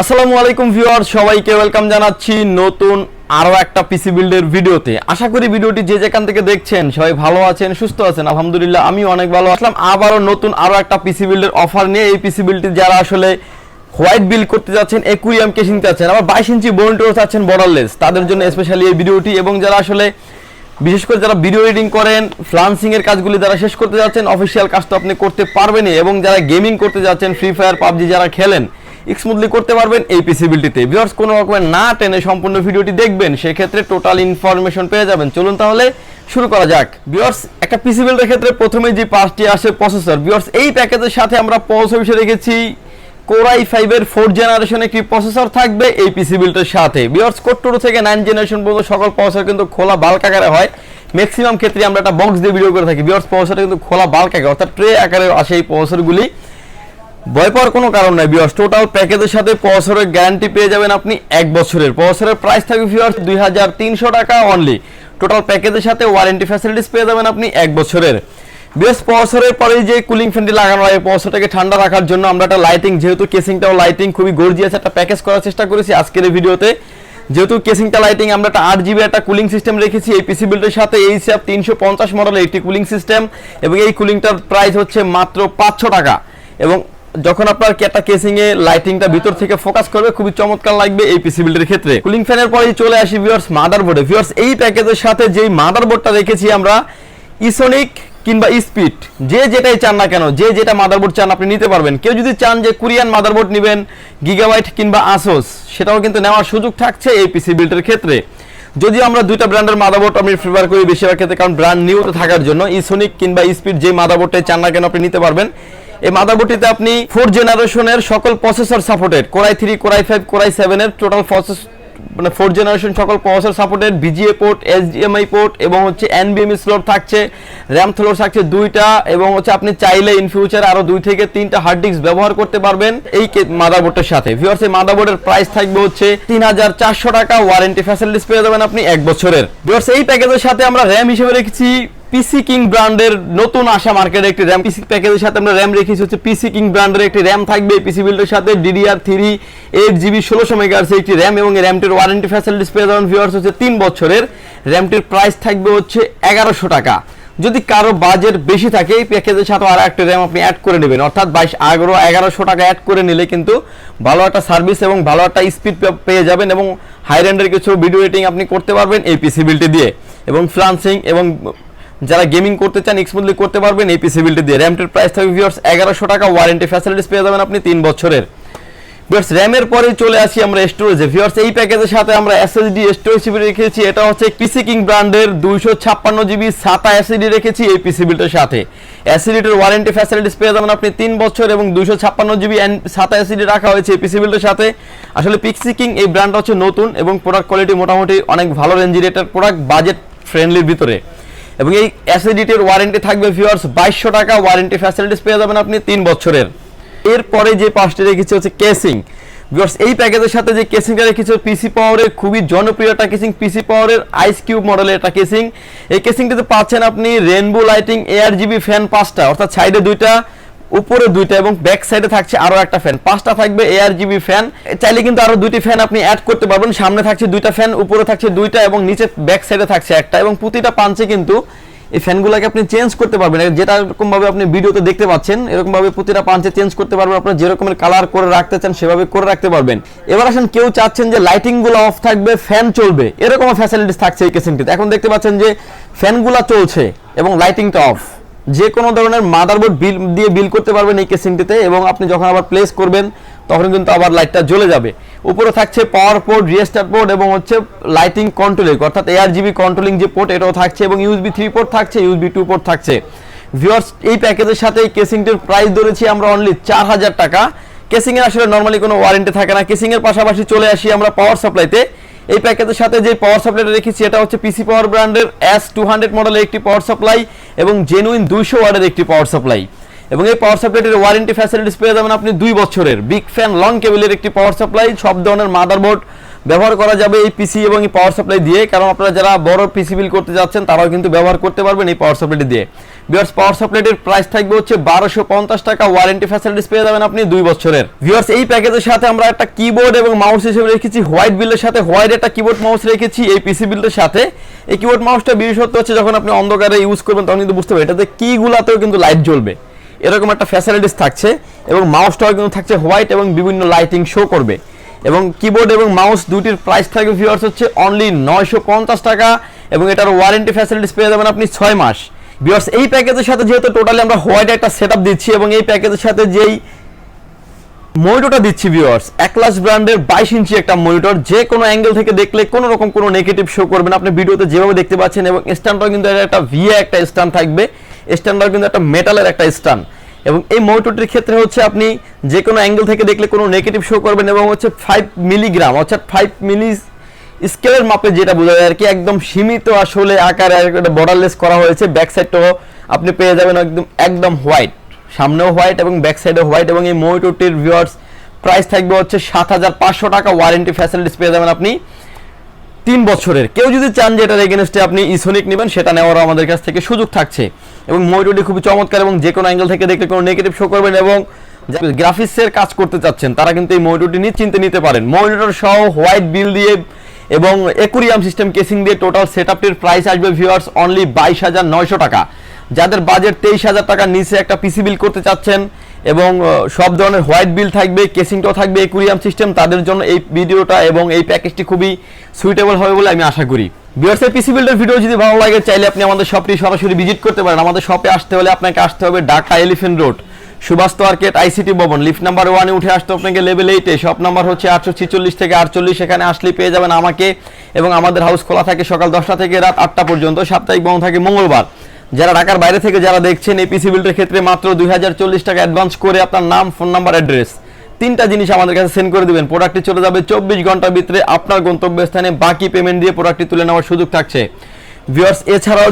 আসসালামু আলাইকুম ভিউয়ার সবাইকে ওয়েলকাম জানাচ্ছি নতুন আরও একটা পিসি বিল্ডের ভিডিওতে। আশা করি ভিডিওটি যে যেখান থেকে দেখছেন, সবাই ভালো আছেন, সুস্থ আছেন। আলহামদুলিল্লাহ আমি অনেক ভালো আসলাম আবারও নতুন আরও একটা পিসি বিল্ডের অফার নিয়ে এই পিসি বিল্ডটি যারা আসলে হোয়াইট বিল করতে যাচ্ছেন একুরিয়াম কেসিং চাচ্ছেন আবার বাইশ ইঞ্চি বোনটোর চাচ্ছেন বর্ডারলেস তাদের জন্য স্পেশালি এই ভিডিওটি এবং যারা আসলে বিশেষ করে যারা ভিডিও এডিটিং করেন ফ্লান্সিং এর কাজগুলি যারা শেষ করতে যাচ্ছেন অফিসিয়াল কাজ তো আপনি করতে পারবেনই এবং যারা গেমিং করতে যাচ্ছেন ফ্রি ফায়ার পাবজি যারা খেলেন স্মুথলি করতে পারবেন এই পিসিবিলিটিতে ভিউয়ার্স কোনো রকমের না টেনে সম্পূর্ণ ভিডিওটি দেখবেন, সেক্ষেত্রে টোটাল ইনফরমেশন পেয়ে যাবেন। চলুন তাহলে শুরু করা যাক। ভিউয়ার্স একটা পিসিবিলিটির ক্ষেত্রে প্রথমে যে পাঁচটি আসে প্রসেসর ভিউয়ার্স এই প্যাকেজের সাথে আমরা প্রসেসর হিসেবে রেখেছি কোরাই ফাইভের ফোর জেনারেশন একটি প্রসেসর থাকবে এই পিসি বিল্ডের সাথে। বিয়ার্স কোট্টুরু থেকে নাইন জেনারেশন পর্যন্ত সকল প্রসেসর কিন্তু খোলা বাল্ক আকারে হয়। ম্যাক্সিমাম ক্ষেত্রে আমরা একটা বক্স দিয়ে ভিডিও করে থাকি। বিয়ার্স প্রসেসরটা কিন্তু খোলা বাল্ক অর্থাৎ ট্রে আকারে আসে এই প্রসেসরগুলি ভয় পাওয়ার কোনো কারণ নাই বিয়ার্স টোটাল প্যাকেজের সাথে প্রসেসরের গ্যারান্টি পেয়ে যাবেন আপনি এক বছরের। প্রসেসরের প্রাইস থাকবে বিয়ার্স দুই হাজার তিনশো টাকা অনলি টোটাল প্যাকেজের সাথে ওয়ারেন্টি ফ্যাসিলিটিস পেয়ে যাবেন আপনি এক বছরের। বেশ প্রসেসরের পরে যে কুলিং ফ্যানটি লাগানো হয় প্রসেসরটাকে ঠান্ডা রাখার জন্য আমরা একটা লাইটিং যেহেতু কেসিংটাও লাইটিং খুবই গর্জিয়াস একটা প্যাকেজ করার চেষ্টা করেছি আজকের এই ভিডিওতে। যেহেতু কেসিংটা লাইটিং আমরা একটা আট জিবি একটা কুলিং সিস্টেম রেখেছি, এই পিসি বিল্ডের সাথে এই হিসাব তিনশো পঞ্চাশ মডেলের একটি কুলিং সিস্টেম এবং এই কুলিংটার প্রাইস হচ্ছে মাত্র পাঁচশো টাকা। এবং যখন আপনার একটা কেসিং এ লাইটিংটা ভিতর থেকে ফোকাস করবে, খুবই চমৎকার লাগবে এই পিসি বিল্ডের ক্ষেত্রে। কুলিং ফ্যানের পরেই চলে আসি ভিউয়ার্স মাদারবোর্ডে ভিউয়ার্স এই প্যাকেজের সাথে যেই মাদারবোর্ডটা রেখেছি আমরা ইসোনিক কিংবা স্পিড যে যেটাই চান না কেন, যে যেটা মাদারবোর্ড চান আপনি নিতে পারবেন। কেউ যদি চান যে কোরিয়ান মাদারবোর্ড নেবেন গিগাবাইট কিংবা আসোস সেটাও কিন্তু নেওয়ার সুযোগ থাকছে এই পিসি বিল্ডের ক্ষেত্রে। যদি আমরা দুইটা ব্র্যান্ডের মাদারবোর্ড আমি প্রিফার করি বেশিরভাগ ক্ষেত্রে, কারণ ব্র্যান্ড নিউতে থাকার জন্য ইসোনিক কিংবা স্পিড যে মাদারবোর্ডটাই চান না কেন আপনি নিতে পারবেন এই মাদারবোর্ডটিতে আপনি ফোর জেনারেশনের সকল processor supported core i three core i five core i সেভেনের টোটাল প্রসেস মানে ফোর জেনারেশন সকল processor supported VGA port HDMI port এবং হচ্ছে এনবিএমই স্লোট থাকছে র্যাম স্লোট থাকছে দুইটা এবং হচ্ছে আপনি চাইলে ইন ফিউচার আরও দুই থেকে তিনটা হার্ড ডিস্ক ব্যবহার করতে পারবেন এই মাদারবোর্ডের সাথে। ভিউয়ার্স এই মাদারবোর্ডের প্রাইস থাকবে হচ্ছে তিন হাজার চারশো টাকা ওয়ারেন্টি ফ্যাসিলিটিস পেয়ে যাবেন আপনি এক বছরের। ভিউয়ার্স এই প্যাকেজের সাথে আমরা র্যাম হিসেবে রেখেছি পিসি কিং ব্র্যান্ডের নতুন আসা মার্কেটে একটি র্যাম পিসি প্যাকেজের সাথে আমরা র্যাম রেখেছি, হচ্ছে পিসি কিং ব্র্যান্ডের একটি র্যাম থাকবে পিসি বিল্ডের সাথে ডিডিআর থ্রি এইট জিবি ষোলোশো মেগাহার্স একটি র্যাম এবং র্যামটির ওয়ারেন্টি ফ্যাসিলিটিস পেয়ে যাবেন ভিউয়ার্স হচ্ছে তিন বছরের। র্যামটির প্রাইস থাকবে হচ্ছে এগারোশো টাকা। যদি কারও বাজেট বেশি থাকে, এই প্যাকেজের সাথে আরও একটা র্যাম আপনি অ্যাড করে নেবেন। অর্থাৎ বাইশ এগারো এগারোশো টাকা অ্যাড করে নিলে কিন্তু ভালো একটা সার্ভিস এবং ভালো একটা স্পিড পেয়ে যাবেন এবং হাই র্যান্ডের কিছু ভিডিও এডিটিং আপনি করতে পারবেন এই পিসি বিলটি দিয়ে। এবং ফ্লান্সিং এবং যারা গেমিং করতে চান স্মুথলি করতে পারবেন এই পিসি বিলটি দিয়ে। র্যামটির প্রাইস থাকবে ভিউয়ার্স এগারোশো টাকা ওয়ারেন্টি ফ্যাসিলিটিস পেয়ে যাবেন আপনি তিন বছরের। ভিউয়ার্স র্যামের পরে চলে আসি আমরা স্টোরেজে ভিউয়ার্স এই প্যাকেজের সাথে আমরা এসএসডি স্টোরেজ হিসেবে রেখেছি। এটা হচ্ছে পিসি কিং ব্র্যান্ডের দুইশো ছাপ্পান্ন জিবি সাতা এসএসডি রেখেছি এই পিসি বিলটার সাথে। এসএসডির ওয়ারেন্টি ফ্যাসিলিটিস পেয়ে যাবেন আপনি তিন বছর এবং দুইশো ছাপ্পান্ন জিবি সাতা এসএসডি রাখা হয়েছে এই পিসি বিলটার সাথে। আসলে পিসি কিং এই ব্র্যান্ডটা হচ্ছে নতুন এবং প্রোডাক্ট কোয়ালিটি মোটামুটি অনেক ভালো রেঞ্জের এটার প্রোডাক্ট বাজেট ফ্রেন্ডলির ভিতরে। এবং এই অ্যাসিডিটির ওয়ারেন্টি থাকবে ভিউয়ার্স বাইশশো টাকা, ওয়ারেন্টি ফ্যাসিলিটিস পেয়ে যাবেন আপনি তিন বছরের। এরপরে যে পাঁচটি রেখেছি হচ্ছে কেসিং। ভিউয়ার্স, এই প্যাকেজের সাথে যে কেসিংটা রেখেছে পিসি পাওয়ারের, খুবই জনপ্রিয় একটা কেসিং, পিসি পাওয়ারের আইস কিউব মডেলের একটা কেসিং। এই কেসিংটাতে পাচ্ছেন আপনি rainbow lighting air GB fan পাঁচটা, অর্থাৎ সাইডে দুইটা উপরে দুইটা এবং ব্যাক সাইডে থাকছে আরও একটা ফ্যান পাঁচটা থাকবে এয়ার জিবি ফ্যান চাইলে কিন্তু আরও দুইটি ফ্যান আপনি অ্যাড করতে পারবেন। সামনে থাকছে দুইটা ফ্যান উপরে থাকছে দুইটা এবং নিচে ব্যাক সাইডে থাকছে একটা। এবং প্রতিটা পাঞ্চে কিন্তু এই ফ্যানগুলোকে আপনি চেঞ্জ করতে পারবেন। যেটা এরকম ভাবে আপনি ভিডিওতে দেখতে পাচ্ছেন, এরকম ভাবে প্রতিটা পাঞ্চে চেঞ্জ করতে পারবেন। আপনার যেরকমের কালার করে রাখতে চান, সেভাবে করে রাখতে পারবেন। এবার আসেন, কেউ চাচ্ছেন যে লাইটিংগুলো অফ থাকবে ফ্যান চলবে। এরকম ফ্যাসিলিটিস থাকছে এই কেসিংটিতে এখন দেখতে পাচ্ছেন যে ফ্যানগুলো চলছে এবং লাইটিংটা অফ যে কোনো ধরনের মাদারবোর্ড বিল দিয়ে বিল করতে পারবেন এই কেসিংটিতে এবং আপনি যখন আবার প্লেস করবেন, তখন কিন্তু আবার লাইটটা জ্বলে যাবে। উপরে থাকছে পাওয়ার পোর্ট রিয়েস্টার পোর্ট এবং হচ্ছে লাইটিং কন্ট্রোলিং অর্থাৎ এয়ার জিবি কন্ট্রোলিং যে পোর্ট এটাও থাকছে এবং ইউএসবি থ্রি পোর্ট থাকছে ইউএসবি টু পোর্ট থাকছে। ভিউয়ার্স এই প্যাকেজের সাথে এই কেসিংটির প্রাইস ধরেছি আমরা অনলি চার হাজার টাকা। কেসিং এর আসলে নর্মালি কোনো ওয়ারেন্টি থাকে না। কেসিংয়ের পাশাপাশি চলে আসি আমরা পাওয়ার সাপ্লাইতে এই প্যাকেজের সাথে যে পাওয়ার সাপ্লাইটা রেখেছি, এটা হচ্ছে পিসি পাওয়ার ব্র্যান্ডের এস টু হান্ড্রেড মডেলের একটি পাওয়ার সাপ্লাই এবং জেনুইন দুইশো ওয়ার্ডের একটি পাওয়ার সাপ্লাই এবং এই পাওয়ার সাপ্লাইটির ওয়ারেন্টি ফ্যাসিলিটিস পেয়ে যাবেন আপনি দুই বছরের। বিগ ফ্যান লং কেবলের একটি পাওয়ার সাপ্লাই সব ধরনের মাদারবোর্ড ব্যবহার করা যাবে এই পিসি এবং এই পাওয়ার সাপ্লাই দিয়ে। কারণ আপনারা যারা বড় পিসি বিল করতে যাচ্ছেন, তারাও কিন্তু ব্যবহার করতে পারবেন এই পাওয়ার সাপ্লাইটি দিয়ে। ভিউয়ার্স পাওয়ার সাপ্লাইটের প্রাইস থাকবে হচ্ছে বারোশো পঞ্চাশ টাকা। ওয়ারেন্টি ফ্যাসিলিটিস পেয়ে যাবেন আপনি দুই বছরের। ভিউয়ার্স এই প্যাকেজের সাথে আমরা একটা কিবোর্ড এবং মাউস হিসেবে রেখেছি। হোয়াইট বিলের সাথে হোয়াইট একটা কিবোর্ড মাউস রেখেছি এই পিসি বিলের সাথে। এই কিবোর্ড মাউসটা বিশেষত্ব হচ্ছে যখন আপনি অন্ধকারে ইউজ করবেন, তখন কিন্তু বুঝতে পারবেন এটাতে কিগুলাতেও কিন্তু লাইট জ্বলবে। এরকম একটা ফ্যাসিলিটিস থাকছে এবং মাউসটাও কিন্তু থাকছে হোয়াইট এবং বিভিন্ন লাইটিং শো করবে। এবং কিবোর্ড এবং মাউস দুটির প্রাইস থাকবে ভিউয়ার্স হচ্ছে অনলি নয়শো পঞ্চাশ টাকা এবং এটার ওয়ারেন্টি ফ্যাসিলিটিস পেয়ে যাবেন আপনি ছয় মাস। ভিউয়ার্স এই প্যাকেজের সাথে যেহেতু টোটালি আমরা হোয়াইট একটা সেট দিচ্ছি এবং এই প্যাকেজের সাথে যেই মনিটরটা দিচ্ছি ভিউয়ার্স একলাস ব্র্যান্ডের বাইশ ইঞ্চি একটা মনিটর যে কোনো অ্যাঙ্গেল থেকে দেখলে কোনো রকম কোনো নেগেটিভ শো করবে না। আপনি ভিডিওতে যেভাবে দেখতে পাচ্ছেন এবং স্ট্যান্ডটাও কিন্তু একটা ভিএ একটা স্ট্যান্ড থাকবে স্ট্যান্ডটাও কিন্তু একটা মেটালের একটা স্ট্যান্ড এবং এই মনিটরটির ক্ষেত্রে হচ্ছে আপনি যে কোনো অ্যাঙ্গেল থেকে দেখলে কোনো নেগেটিভ শো করবেন এবং হচ্ছে ফাইভ মিলিগ্রাম অর্থাৎ ফাইভ মিলি স্কেলের মাপে যেটা বোঝা যায় আর কি, একদম সীমিত আসলে আকারে একটা বর্ডারলেস করা হয়েছে। ব্যাক সাইডটাও আপনি পেয়ে যাবেন একদম একদম হোয়াইট সামনেও হোয়াইট এবং ব্যাক সাইডে হোয়াইট এবং এই মনিটরটির ভিউয়ার্স প্রাইস থাকবে হচ্ছে সাত হাজার পাঁচশো টাকা। ওয়ারেন্টি ফ্যাসিলিটিস পেয়ে যাবেন আপনি তিন বছরের। কেউ যদি চান যে এটার এগেনস্টে আপনি ইসোনিক নেবেন, সেটা নেওয়ারও আমাদের কাছ থেকে সুযোগ থাকছে। এবং মনিটরটি খুবই চমৎকার এবং যে কোনো অ্যাঙ্গেল থেকে দেখলে কোনো নেগেটিভ শো করবেন এবং গ্রাফিক্সের কাজ করতে চাচ্ছেন, তারা কিন্তু এই মনিটরটি নিশ্চিন্তে নিতে পারেন। মনিটর সহ হোয়াইট বিল দিয়ে এবং একুরিয়াম সিস্টেম কেসিং দিয়ে টোটাল সেট আপটির প্রাইস আসবে ভিউয়ার্স অনলি বাইশ হাজার নয়শো টাকা। যাদের বাজেট তেইশ হাজার টাকার নিচে একটা পিসি বিল করতে চাচ্ছেন এবং সব ধরনের হোয়াইট বিল থাকবে কেসিংটাও থাকবে একুরিয়াম সিস্টেম তাদের জন্য এই ভিডিওটা এবং এই প্যাকেজটি খুবই সুইটেবল হবে বলে আমি আশা করি। এই পিসি বিল্ডের ভিডিও যদি ভালো লাগে, চাইলে আপনি আমাদের শপটি সরাসরি ভিজিট করতে পারেন। আমাদের শপে আসতে হলে আপনাকে আসতে হবে Dhaka elephant road Subhash market ICT ভবন, লিফট নাম্বার ওয়ানে উঠে আসতে আপনাকে লেভেল এইটে শপ নাম্বার হচ্ছে আটশো ছিচল্লিশ থেকে আটচল্লিশ সেখানে আসলে পেয়ে যাবেন আমাকে এবং আমাদের হাউস খোলা থাকে সকাল দশটা থেকে রাত আটটা পর্যন্ত, সাপ্তাহিক বন্ধ থাকে মঙ্গলবার। যারা ঢাকার বাইরে থেকে যারা দেখছেন এই পিসি ক্ষেত্রে মাত্র দুই হাজার চল্লিশ টাকা অ্যাডভান্স করে আপনার নাম ফোন নাম্বার অ্যাড্রেস তিনটা জিনিস আমাদের কাছে সেন্ড করে দিবেন। প্রোডাক্টটি চলে যাবে চব্বিশ ঘণ্টার ভিতরে আপনার গন্তব্যস্থানে বাকি পেমেন্ট দিয়ে প্রোডাক্টটি তুলে নেওয়ার সুযোগ থাকছে। ভিউয়ার্স এছাড়াও